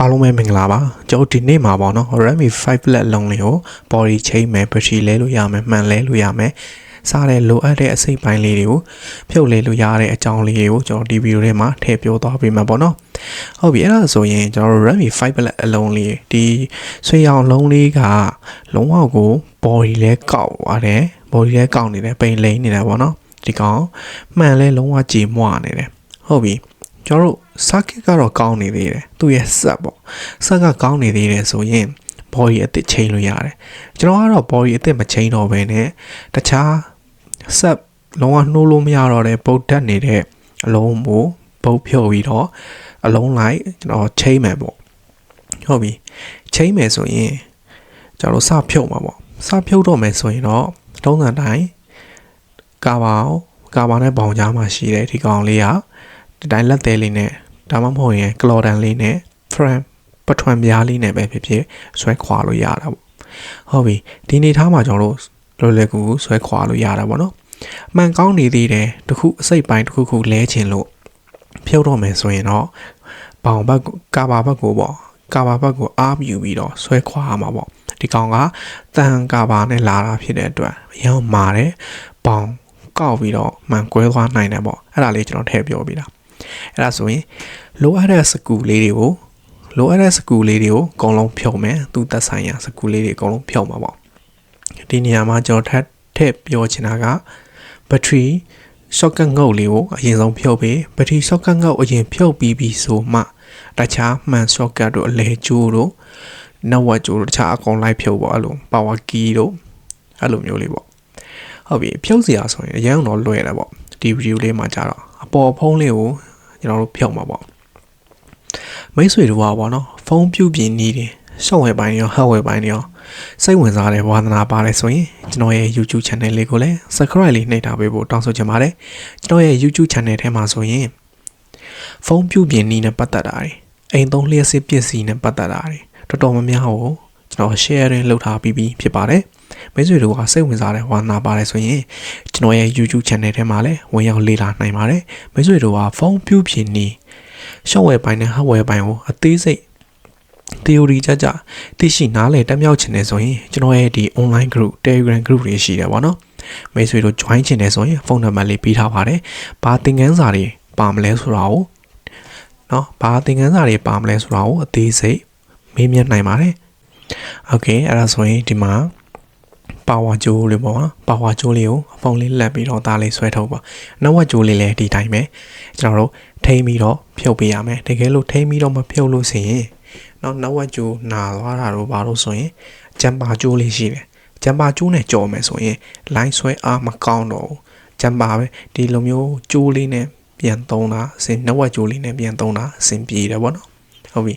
အားလုံးပဲမင်္ဂလာပါကျွန်တော်ဒီနေ့မှာပေါ့နော် Redmi 5 Lite လုံးလေးကို body ချိန်မယ် battery လဲလို့ရမယ်မှန်လဲလို့ရမယ်စားတဲ့လိုအပ်တဲ့အစိတ်ပိုင်းလေးတွေကိုဖြုတ်လဲလို့ရတဲ့အကြောင်းလေးတွေကိုကျွန်တော်ဒီဗီဒီယိုထဲမှာထည့်ပြောသွားပေးမှာပေါ့နော်ဟုတ်ပြီအဲ့ဒါဆိုရင်ကျွန်တော်တို့ Redmi 5 Lite အလုံးလေးဒီဆွေရောင်လုံးလေးကလုံးဝကို body လဲကောက်သွားတယ် body လဲကောက်နေတယ်ပိန်လိမ့်နေတယ်ပေါ့နော်ဒီကောင်မှန်လဲလုံးဝကြေမွနေတယ်ဟုတ်ပြီ ကျွန်တော်တို့ circuit ကတော့ကောင်းနေသေးတယ်သူ့ရဲ့ set ပေါ့ set ကကောင်းနေသေးတယ်ဆိုရင် body အသစ်ချိန်လို့ရတယ်ကျွန်တော်ကတော့ body အသစ်မချိန်တော့ဘဲနဲ့တခြား set လုံးဝနှိုးလို့မရတော့တဲ့ပုတ်တက်နေတဲ့အလုံးကိုပုတ်ဖြုတ်ပြီးတော့အလုံးလိုက်ကျွန်တော်ချိန်မယ်ပေါ့ဟုတ်ပြီချိန်မယ်ဆိုရင်ကျွန်တော်စဖြုတ်မှာပေါ့စဖြုတ်တော့မယ်ဆိုရင်တော့တုံးစံတိုင်းကာဘာကာဘာနဲ့ပေါင်ကြားမှာရှိတယ်ဒီကောင်လေးက ဒီတိုင်းလက်သေးလေးနဲ့ဒါမှမဟုတ်ရင်ကလော်ဒန်လေးနဲ့ frame ပထွန်ပြားလေးနဲ့ပဲဖြစ်ဖြစ်ဆွဲခွာလို့ရတာပေါ့ဟုတ်ပြီဒီနေထားမှာကျွန်တော်တို့လွယ်လွယ်ကူကူဆွဲခွာလို့ရတာပေါ့နော်အမှန်ကောင်းနေသေးတယ်တခုအစိတ်ပိုင်းတခုခုလဲချင်လို့ဖြုတ်တော့မယ်ဆိုရင်တော့ဘောင်ဘက်ကာဘာဘက်ကိုပေါ့ကာဘာဘက်ကိုအားပြူပြီးတော့ဆွဲခွာရမှာပေါ့ဒီကောင်ကတန်ကာဘာနဲ့လာတာဖြစ်တဲ့အတွက်အရင်မာတယ်ဘောင်ကောက်ပြီးတော့မှန်ကွဲသွားနိုင်တယ်ပေါ့အဲ့ဒါလေးကျွန်တော်ထည့်ပြောပြီးတာ အဲ့ဒါဆိုရင်လိုအပ်တဲ့စကူလေးတွေကိုလိုအပ်တဲ့စကူလေးတွေကိုအကုန်လုံးဖြုတ်မယ်သူသက်ဆိုင်ရာစကူလေးတွေအကုန်လုံးဖြုတ်မှာပေါ့ဒီနေရာမှာကျွန်တော်ထပ်ထည့်ပြောချင်တာက battery shortcut ငုတ်လေးကိုအရင်ဆုံးဖြုတ်ပြီး battery shortcut ငုတ်အရင်ဖြုတ်ပြီးပြီဆိုမှတခြားမှန် shortcut တို့အလဲကျိုးတို့ network ကျိုးတို့တခြားအကုန်လိုက်ဖြုတ်ပေါ့အဲ့လို power key တို့အဲ့လိုမျိုးလေးပေါ့ဟုတ်ပြီဖြုတ်စရာဆိုရင်အရင်တော့လွယ်တယ်ပေါ့ဒီ video လေးမှာကြတော့အပေါ်ဖုံးလေးကို ကျွန်တော်တို့ဖြုတ်မှာပေါ့မိတ်ဆွေတို့ကပေါ့နော်ဖုန်းပြုပြင်နေတယ်ရှော့ဝယ်ပိုင်းရောဟတ်ဝယ်ပိုင်းရောစိတ်ဝင်စားတဲ့ဝါသနာပါတယ်ဆိုရင်ကျွန်တော်ရဲ့ YouTube channel လေးကိုလည်း subscribe လေးနှိပ်ထားပေးဖို့တောင်းဆိုချင်ပါတယ်ကျွန်တော်ရဲ့ YouTube channel ထဲမှာဆိုရင်ဖုန်းပြုပြင်နည်းနဲ့ပတ်သက်တာတွေအိမ်သုံးလျှက်စစ်ပစ္စည်းနဲ့ပတ်သက်တာတွေတော်တော်များများကိုကျွန်တော် share လုပ်ထားပြီးပြီဖြစ်ပါတယ် မိတ်ဆွေတို့ကစိတ်ဝင်စားတဲ့ဝါသနာပါတယ်ဆိုရင်ကျွန်တော်ရဲ့ YouTube channel ထဲမှာလည်းဝင်ရောက်လေ့လာနိုင်ပါတယ်မိတ်ဆွေတို့ကဖုန်းပြုပြင်နည်း software ပိုင်းနဲ့ hardware ပိုင်းကိုအသေးစိတ် theory ကြကြသိရှိနားလည်တက်မြောက်ချင်တယ်ဆိုရင်ကျွန်တော်ရဲ့ဒီ online group Telegram group တွေရှိတယ်ဗောနော်မိတ်ဆွေတို့ join ချင်တယ်ဆိုရင်ဖုန်းနံပါတ်လေးပေးထားပါတယ်ဘာသင်ခန်းစာတွေပါမလဲဆိုတာကိုနော်ဘာသင်ခန်းစာတွေပါမလဲဆိုတာကိုအသေးစိတ်မေးမြန်းနိုင်ပါတယ်โอเคအဲ့ဒါဆိုရင်ဒီမှာ power jewel လို့ပေါ့နော် power jewel လေးကိုအဖုံလေးလက်ပြီးတော့ဒါလေးဆွဲထုတ်ပါနောက်ဝက် jewel လေးလည်းဒီတိုင်းပဲကျွန်တော်တို့ထိမ့်ပြီးတော့ဖြုတ်ပေးရမယ်တကယ်လို့ထိမ့်ပြီးတော့မဖြုတ်လို့ဆိုရင်နောက်နောက်ဝက် jewel နာသွားတာတော့ဘာလို့ဆိုရင်ဂျမ်ပါ jewel လေးရှိတယ်ဂျမ်ပါ jewel နဲ့ကြော်မယ်ဆိုရင် line ဆွဲအားမကောင်းတော့ဘူးဂျမ်ပါပဲဒီလိုမျိုး jewel လေးနဲ့ပြန်သုံးတာအစင်နောက်ဝက် jewel လေးနဲ့ပြန်သုံးတာအစင်ပြေတယ်ပေါ့နော်ဟုတ်ပြီ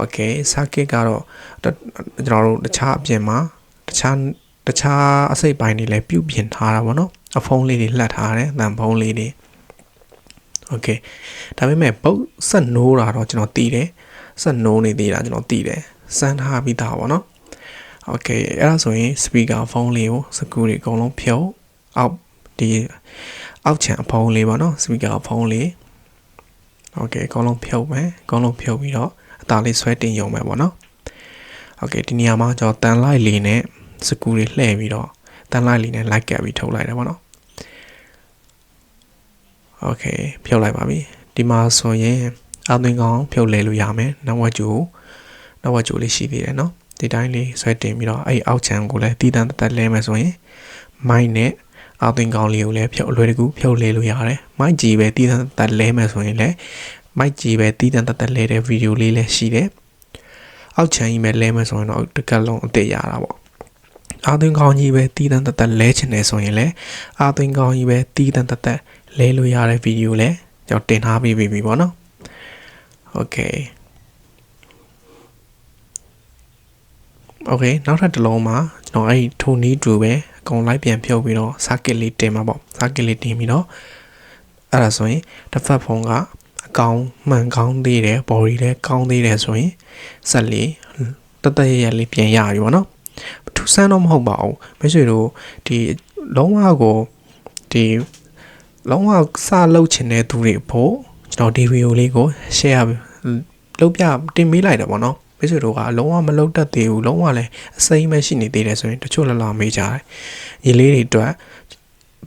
okay circuit ကတော့ကျွန်တော်တို့တခြားအပြင်မှာ ခြားတခြားအစိတ်ပိုင်းတွေလည်းပြုပြင်ထားတာပေါ့နော်အဖုံးလေးတွေလှက်ထားတယ်တန်ဖုံးလေးတွေโอเคဒါပေမဲ့ပုတ်ဆက်နိုးတာတော့ကျွန်တော်တည်တယ်ဆက်နိုးနေသေးတာကျွန်တော်တည်တယ်စမ်းထားပြီးသားပေါ့နော်โอเคအဲ့ဒါဆိုရင် speaker ဖုန်းလေးကိုစကူတွေအကုန်လုံးဖြုတ်အောက်ဒီအောက်ခြံဖုန်းလေးပေါ့နော် speaker ဖုန်းလေးโอเคအကုန်လုံးဖြုတ်မယ်အကုန်လုံးဖြုတ်ပြီးတော့အသားလေးဆွဲတင်ရုံပဲပေါ့နော်โอเคဒီနေရာမှာကျွန်တော်တန်လိုက်လေးနဲ့ စကူတွေလှည့်ပြီးတော့တန်လိုက်လေးနဲ့လိုက်ကပ်ပြီးထုတ်လိုက်တယ်ပေါ့နော်โอเคဖြုတ်လိုက်ပါပြီဒီမှာဆိုရင်အသွင်ကောင်ဖြုတ်လဲလို့ရမယ်နောက်ဝက်ကျိုနောက်ဝက်ကျိုလေးရှိသေးတယ်เนาะဒီတိုင်းလေးဆွဲတင်ပြီးတော့အဲ့အောက်ချမ်းကိုလည်းတည်တံတက်လဲမယ်ဆိုရင်မိုင်းနဲ့အသွင်ကောင်လေးကိုလည်းဖြုတ်အလွယ်တကူဖြုတ်လဲလို့ရတယ်မိုင်းကြီးပဲတည်တံတက်လဲမယ်ဆိုရင်လည်းမိုက်ကြီးပဲတည်တံတက်တက်လဲတဲ့ဗီဒီယိုလေးလည်းရှိတယ်အောက်ချမ်းကြီးပဲလဲမယ်ဆိုရင်တော့တကက်လုံးအစ်ရတာပေါ့ အာသွင်ကောင်းကြီးပဲတီးတန်းတက်တက်လဲချင်တယ်ဆိုရင်လည်းအာသွင်ကောင်းကြီးပဲတီးတန်းတက်တက်လဲလို့ရတဲ့ဗီဒီယိုလည်းကျွန်တော်တင်ထားပေးပြီပေါ့နော်โอเคโอเคနောက်ထပ်တစ်လုံးမှာကျွန်တော်အဲ့ဒီထိုနီးတူပဲအကုန်လိုက်ပြန်ဖြုတ်ပြီးတော့ circuit လေးတင်မှာပေါ့ circuit လေးတင်ပြီးတော့အဲ့ဒါဆိုရင်တစ်ဖက်ဖုံးကအကောင်မှန်ကောင်းသေးတယ် body လည်းကောင်းသေးတယ်ဆိုရင်ဆက်လေးတတရရလေးပြန်ရပြီပေါ့နော် ထူးဆန်းတော့မဟုတ်ပါဘူးမိတ်ဆွေတို့ဒီလုံးဝကိုဒီလုံးဝစလုပ်ချင်တဲ့သူတွေဖို့ကျွန်တော်ဒီဗီဒီယိုလေးကို share လုံးပြတင်ပေးလိုက်တယ်ပေါ့နော်မိတ်ဆွေတို့ကလုံးဝမလုံးတတ်သေးဘူးလုံးဝလည်းအစိမ်းပဲရှိနေသေးတယ်ဆိုရင်တချို့လလာမေးကြတယ်ညီလေးတွေအတွက်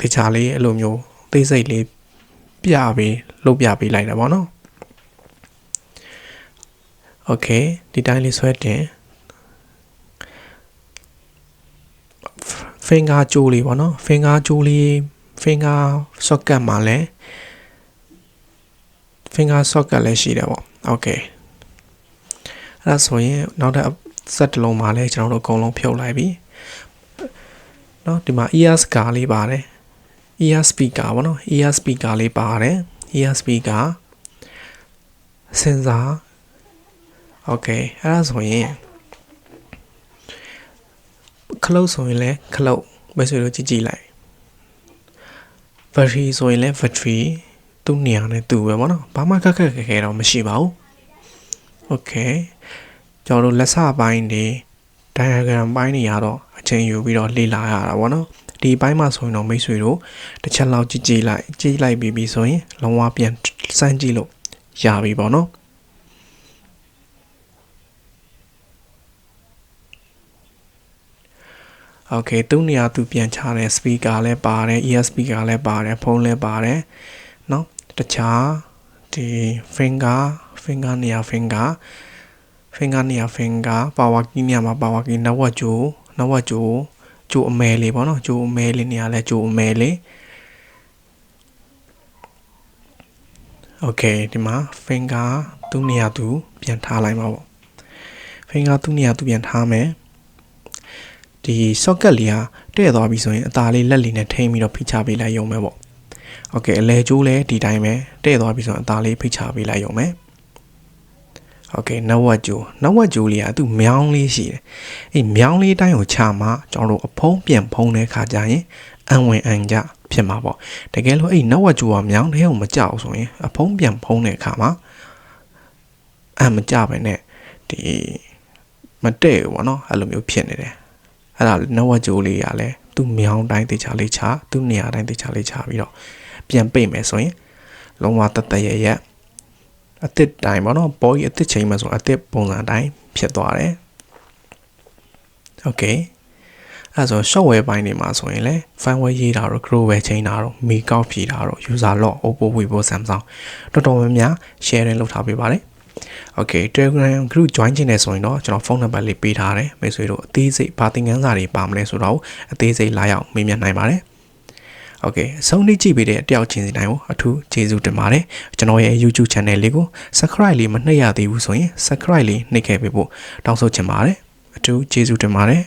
တခြားလေးအဲ့လိုမျိုးသိစိတ်လေးပြပေးလုပ်ပြပေးလိုက်တာပေါ့နော်โอเคဒီတိုင်းလေးဆွဲတင် finger ကြိုးလေးပေါ့နော် finger ကြိုးလေး finger socket မှာလည်း finger socket လည်းရှိတယ်ပေါ့ okay အဲ့ဒါဆိုရင်နောက်တစ်ဆက်တစ်လုံးမှာလည်းကျွန်တော်တို့အကုန်လုံးဖြုတ်လိုက်ပြီเนาะဒီမှာ ear speaker လေးပါတယ် ear speaker ပေါ့နော် ear speaker လေးပါတယ် ear speaker sensor okay အဲ့ဒါဆိုရင် ခလုတ်ဆိုရင်လည်းခလုတ်ပဲဆိုလို့ကြည့်ကြည့်လိုက် battery ဆိုရင်လည်း battery သူ့နေရာနဲ့သူ့ပဲပေါ့နော်ဘာမှခက်ခက်ခဲခဲတော့မရှိပါဘူး okay ကျွန်တော်တို့လက်စပိုင်းတွေ diagram ပိုင်းတွေကတော့အချိန်ယူပြီးတော့လေ့လာရတာပေါ့နော်ဒီဘိုင်းမှာဆိုရင်တော့မိတ်ဆွေတို့တစ်ချက်လောက်ကြည့်ကြည့်လိုက်ကြည့်လိုက်ပြီးပြီဆိုရင်လုံးဝပြန်စမ်းကြည့်လို့ရပြီပေါ့နော် โอเคသူ့နေရာသူပြန်ချတယ် speaker လည်းပါတယ် ear speaker လည်းပါတယ်ဖုန်းလည်းပါတယ်เนาะတခြားဒီ finger finger နေရာ finger finger နေရာ finger power key နေရာမှာ power key နောက်ဝက်ကြိုးနောက်ဝက်ကြိုးကြိုးအမဲလေးပေါ့နော်ကြိုးအမဲလေးနေရာလဲကြိုးအမဲလေးโอเคဒီမှာ finger သူ့နေရာသူပြန်ထားလိုက်ပါပေါ့ finger သူ့နေရာသူပြန်ထားမယ် ဒီ socket လေးဟာတဲ့သွားပြီဆိုရင်အตาလေးလက်လေးနဲ့ထိန်းပြီးတော့ဖိချပေးလိုက်ရုံပဲပေါ့โอเคအလဲကျိုးလဲဒီတိုင်းပဲတဲ့သွားပြီဆိုရင်အตาလေးဖိချပေးလိုက်ရုံပဲโอเคနဝက်ဂျိုနဝက်ဂျိုလေးကသူ့မြောင်းလေးရှိတယ်အဲ့မြောင်းလေးတိုင်းကိုချမှကျွန်တော်တို့အဖုံးပြန်ဖုံးတဲ့ခါကျရင်အံဝင်အံကြဖြစ်မှာပေါ့တကယ်လို့အဲ့နဝက်ဂျိုကမြောင်းတဲ့ကိုမကြောက်ဆိုရင်အဖုံးပြန်ဖုံးတဲ့အခါမှာအံမကြပဲနဲ့ဒီမတဲ့ဘူးပေါ့နော်အဲ့လိုမျိုးဖြစ်နေတယ် အဲ့ဒါနဝက်ဂျိုလေးကလည်းသူ့မြောင်းတိုင်းတေချာလေးချသူ့နေရာတိုင်းတေချာလေးချပြီးတော့ပြန်ပိတ်မယ်ဆိုရင်လုံးဝတတရရက်အစ်စ်တိုင်းပေါ့နော်ပေါ်ကြီးအစ်စ်ချိန်မှာဆိုအစ်စ်ပုံစံတိုင်းဖြစ်သွားတယ်โอเคအဲဆို software ဘိုင်းတွေမှာဆိုရင်လည်း firmware ရေးတာတော့ grow ပဲချိန်တာတော့ mi ကောက်ဖြေတာတော့ user log oppo vivo samsung တော်တော်များများ sharing လုပ်ထားပေးပါတယ် Okay Telegram group join ချင်တယ်ဆိုရင်တော့ကျွန်တော်ဖုန်းနံပါတ်လေးပေးထားတယ်မိတ်ဆွေတို့အသေးစိတ်ဘာသင်ခန်းစာတွေပါမလဲဆိုတော့အသေးစိတ်လာရောက်မေးမြန်းနိုင်ပါတယ်โอเคအဆုံးထိကြည့်ပေးတဲ့တယောက်ချင်းစီတိုင်းကိုအထူးကျေးဇူးတင်ပါတယ်ကျွန်တော်ရဲ့ YouTube channel လေးကို subscribe လေးမနှိပ်ရသေးဘူးဆိုရင် subscribe လေးနှိပ်ခဲ့ပေးဖို့တောင်းဆိုချင်ပါတယ်အထူးကျေးဇူးတင်ပါတယ်